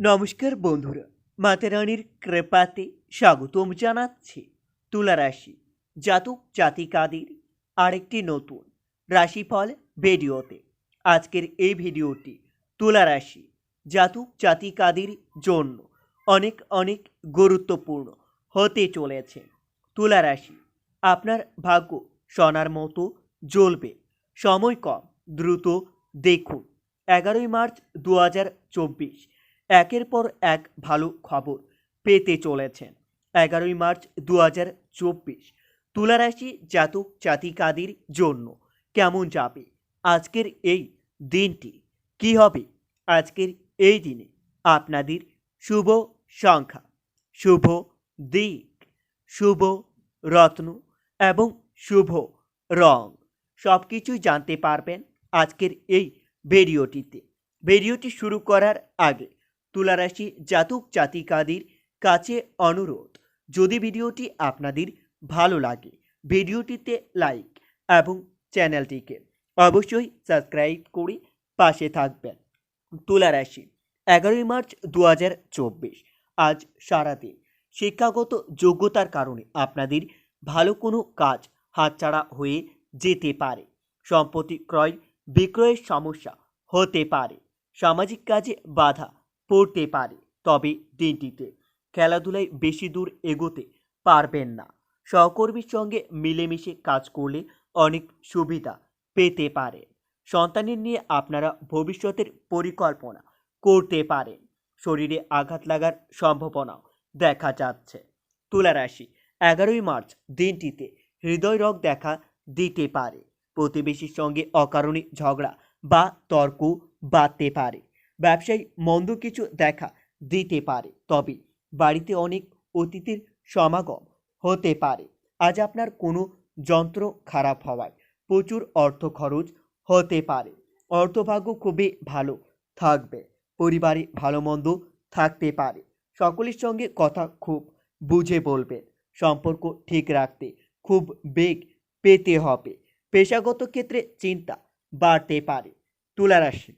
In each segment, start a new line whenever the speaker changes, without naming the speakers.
নমস্কার বন্ধুরা মাতারানির কৃপাতে স্বাগতম জানাচ্ছি তুলা রাশি জাতক জাতিকাদের আরেকটি নতুন রাশিফল ভিডিওতে। আজকের এই ভিডিওটি তুলা রাশি জাতক জাতিকাদের জন্য অনেক অনেক গুরুত্বপূর্ণ হতে চলেছে। তুলা রাশি আপনার ভাগ্য সোনার মতো জ্বলবে। সময় কম, দ্রুত দেখুন। এগারোই মার্চ দু হাজার চব্বিশ একের পর এক ভালো খবর পেতে চলেছেন। এগারোই মার্চ দু হাজার চব্বিশ, তুলারাশি জাতক জাতিকাদের জন্য কেমন যাবে? আজকের এই দিনটি কি হবে? আজকের এই দিনে আপনাদের শুভ সংখ্যা, শুভ দিক, শুভ রত্ন এবং শুভ রং সব কিছুই জানতে পারবেন আজকের এই ভিডিওটিতে। ভিডিওটি শুরু করার আগে তুলারাশি জাতক জাতিকাদের কাছে অনুরোধ। যদি ভিডিওটি আপনাদের ভালো লাগে, ভিডিওটিতে লাইক এবং চ্যানেলটিকে অবশ্যই সাবস্ক্রাইব করে পাশে থাকবেন। তুলারাশি, এগারোই মার্চ দু হাজার চব্বিশ। আজ সারাদিন শিক্ষাগত যোগ্যতার কারণে আপনাদের ভালো কোনো কাজ হাতছাড়া হয়ে যেতে পারে। সম্পত্তি ক্রয়, বিক্রয়ের সমস্যা হতে পারে। সামাজিক কাজে বাধা পড়তে পারে, তবে দিনটিতে খেলাধুলায় বেশি দূর এগোতে পারবেন না। সহকর্মীর সঙ্গে মিলেমিশে কাজ করলে অনেক সুবিধা পেতে পারেন সন্তানের নিয়ে আপনারা ভবিষ্যতের পরিকল্পনা করতে পারেন। শরীরে আঘাত লাগার সম্ভাবনাও দেখা যাচ্ছে। তুলা রাশি এগারোই মার্চ দিনটিতে হৃদয় রোগ দেখা দিতে পারে। প্রতিবেশীর সঙ্গে অকারণে ঝগড়া বা তর্ক বাড়তে পারে। ব্যবসায়ী মন্দ কিছু দেখা দিতে পারে। তবে বাড়িতে অনেক অতিথির সমাগম হতে পারে। আজ আপনার কোনো যন্ত্র খারাপ হওয়ায় প্রচুর অর্থ খরচ হতে পারে। অর্থভাগ্য খুবই ভালো থাকবে। পরিবারে ভালো মন্দ থাকতে পারে। সকলের সঙ্গে কথা খুব বুঝে বলবেন। সম্পর্ক ঠিক রাখতে খুব বেগ পেতে হবে। পেশাগত ক্ষেত্রে চিন্তা বাড়তে পারে। তুলারাশি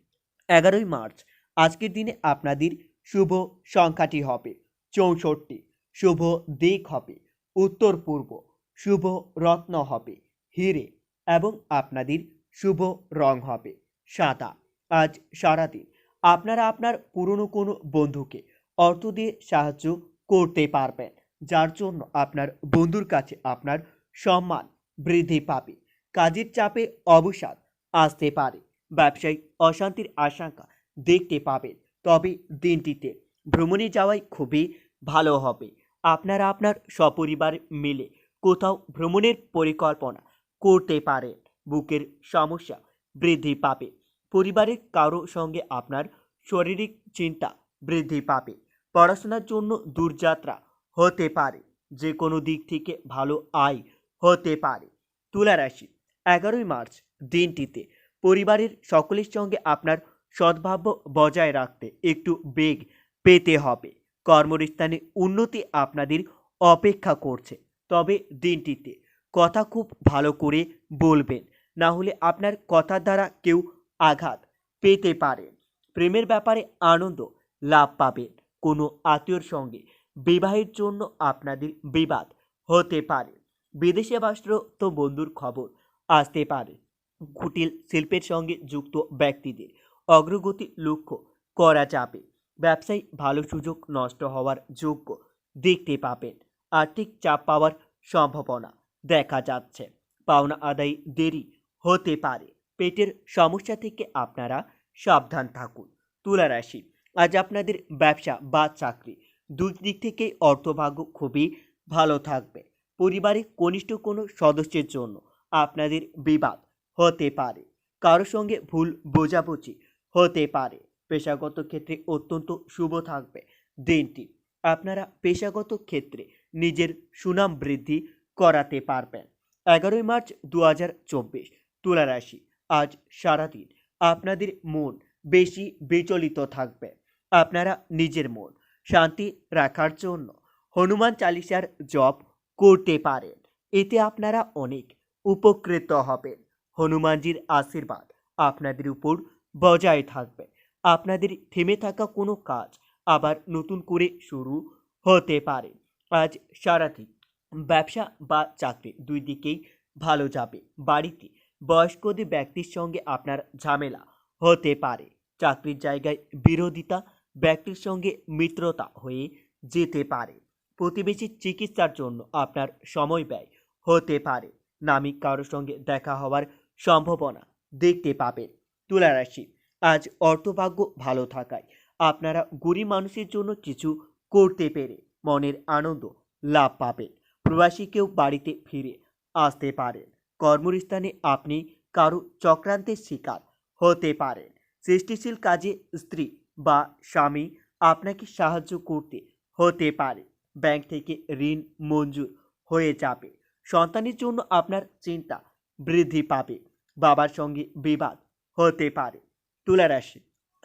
এগারোই মার্চ। আজকের দিনে আপনাদের শুভ সংখ্যাটি হবে চৌষট্টি। শুভ দিক হবে উত্তর পূর্ব। শুভ রত্ন হবে হিরে এবং আপনাদের শুভ রং হবে সাদা। আজ সারাদিন আপনারা আপনার পুরনো কোনো বন্ধুকে অর্থ দিয়ে সাহায্য করতে পারবেন, যার জন্য আপনার বন্ধুর কাছে আপনার সম্মান বৃদ্ধি পাবে। কাজের চাপে অবসাদ আসতে পারে। ব্যবসায়িক অশান্তির আশঙ্কা দেখতে পাবেন। তবে দিনটিতে ভ্রমণে যাওয়াই খুবই ভালো হবে। আপনারা আপনার সপরিবার মিলে কোথাও ভ্রমণের পরিকল্পনা করতে পারেন। বুকের সমস্যা বৃদ্ধি পাবে। পরিবারের কারও সঙ্গে আপনার শারীরিক চিন্তা বৃদ্ধি পাবে। পড়াশোনার জন্য দূরযাত্রা হতে পারে। যে কোনো দিক থেকে ভালো আয় হতে পারে। তুলা রাশি এগারোই মার্চ দিনটিতে পরিবারের সকলের সঙ্গে আপনার সদ্ভাব্য বজায় রাখতে একটু বেগ পেতে হবে। কর্মস্থানে উন্নতি আপনাদের অপেক্ষা করছে। তবে দিনটিতে কথা খুব ভালো করে বলবেন, না হলে আপনার কথার দ্বারা কেউ আঘাত পেতে পারেন প্রেমের ব্যাপারে আনন্দ লাভ পাবেন। কোনো আত্মীয়র সঙ্গে বিবাহের জন্য আপনাদের বিবাদ হতে পারে। বিদেশে বাস্ত্রত বন্ধুর খবর আসতে পারে। কুটিল শিল্পের সঙ্গে যুক্ত ব্যক্তিদের। অগ্রগতি লক্ষ্য করা যাবে। ব্যবসায়ী ভালো সুযোগ নষ্ট হওয়ার যোগ্য দেখতে পাবেন। আর্থিক চাপ পাওয়ার সম্ভাবনা দেখা যাচ্ছে। পাওনা আদায় দেরি হতে পারে। পেটের সমস্যা থেকে আপনারা সাবধান থাকুন। তুলা রাশি আজ আপনাদের ব্যবসা বা চাকরি দুই দিক থেকেই অর্থভাগ্য খুবই ভালো থাকবে। পরিবারে কনিষ্ঠ কোনো সদস্যের জন্য আপনাদের বিবাদ হতে পারে। কারও সঙ্গে ভুল বোঝাবুঝি হতে পারে। পেশাগত ক্ষেত্রে অত্যন্ত শুভ থাকবে। দিনটি আপনারা পেশাগত ক্ষেত্রে নিজের সুনাম বৃদ্ধি করাতে পারবেন। এগারোই মার্চ দু হাজার চব্বিশ, তুলা রাশি। আজ সারাদিন আপনাদের মন বেশি বিচলিত থাকবে। আপনারা নিজের মন শান্তি রাখার জন্য হনুমান চালিসার জপ করতে পারেন। এতে আপনারা অনেক উপকৃত হবেন। হনুমানজির আশীর্বাদ আপনাদের উপর বজায় থাকবে। আপনাদের থেমে থাকা কোনো কাজ আবার নতুন করে শুরু হতে পারে। আজ সারাদিন ব্যবসা বা চাকরি দুই দিকেই ভালো যাবে। বাড়িতে বয়স্কদের ব্যক্তির সঙ্গে আপনার ঝামেলা হতে পারে। চাকরির জায়গায় বিরোধিতা ব্যক্তির সঙ্গে মিত্রতা হয়ে যেতে পারে। প্রতিবেশীর চিকিৎসার জন্য আপনার সময় ব্যয় হতে পারে। নামিক কারোর সঙ্গে দেখা হওয়ার সম্ভাবনা দেখতে পাবেন। তুলা রাশি আজ অর্থভাগ্য ভালো থাকায় আপনারা গরিব মানুষের জন্য কিছু করতে পেরে মনের আনন্দ লাভ পাবেন। প্রবাসী কেউ বাড়িতে ফিরে আসতে পারেন। কর্মস্থানে আপনি কারও চক্রান্তের শিকার হতে পারেন। সৃষ্টিশীল কাজে স্ত্রী বা স্বামী আপনাকে সাহায্য করতে হতে পারে। ব্যাংক থেকে ঋণ মঞ্জুর হয়ে যাবে। সন্তানের জন্য আপনার চিন্তা বৃদ্ধি পাবে। বাবার সঙ্গে বিবাদ হতে পারে। তুলা রাশি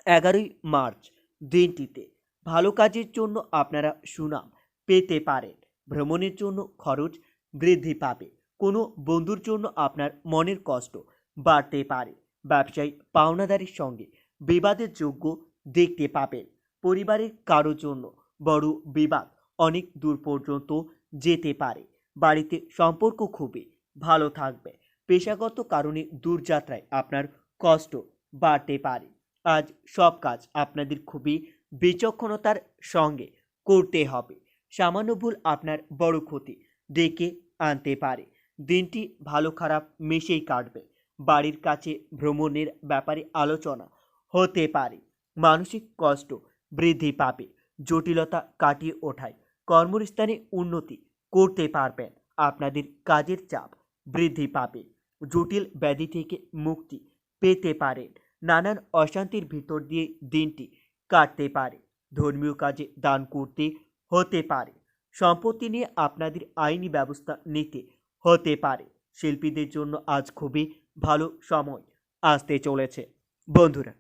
এগারোই মার্চ দিনটিতে ভালো কাজের জন্য আপনারা সুনাম পেতে পারেন। ভ্রমণের জন্য খরচ বৃদ্ধি পাবে। কোনো বন্ধুর জন্য আপনার মনের কষ্ট বাড়তে পারে। ব্যবসায়ী, পাওনাদারির সঙ্গে বিবাদের যোগ্য দেখতে পাবেন। পরিবারের কারোর জন্য বড় বিবাদ অনেক দূর পর্যন্ত যেতে পারে। বাড়িতে সম্পর্ক খুবই ভালো থাকবে। পেশাগত কারণে দূরযাত্রায় আপনার কষ্ট বাড়তে পারে। আজ সব কাজ আপনাদের খুবই বিচক্ষণতার সঙ্গে করতে হবে। সামান্য ভুল আপনার বড় ক্ষতি ডেকে আনতে পারে। দিনটি ভালো খারাপ মিশেই কাটবে। বাড়ির কাছে ভ্রমণের ব্যাপারে আলোচনা হতে পারে। মানসিক কষ্ট বৃদ্ধি পাবে। জটিলতা কাটিয়ে ওঠায় কর্মস্থানে উন্নতি করতে পারবেন। আপনাদের কাজের চাপ বৃদ্ধি পাবে। জটিল ব্যাধি থেকে মুক্তি পেতে পারেন নানান অশান্তির ভিতর দিয়ে দিনটি কাটতে পারে। ধর্মীয় কাজে দান করতে হতে পারে। সম্পত্তি নিয়ে আপনাদের আইনি ব্যবস্থা নিতে হতে পারে। শিল্পীদের জন্য আজ খুবই ভালো সময় আসতে চলেছে। বন্ধুরা,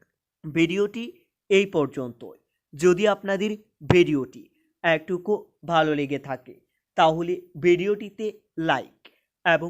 ভিডিওটি এই পর্যন্তই। যদি আপনাদের ভিডিওটি একটুকু ভালো লেগে থাকে, তাহলে ভিডিওটিতে লাইক এবং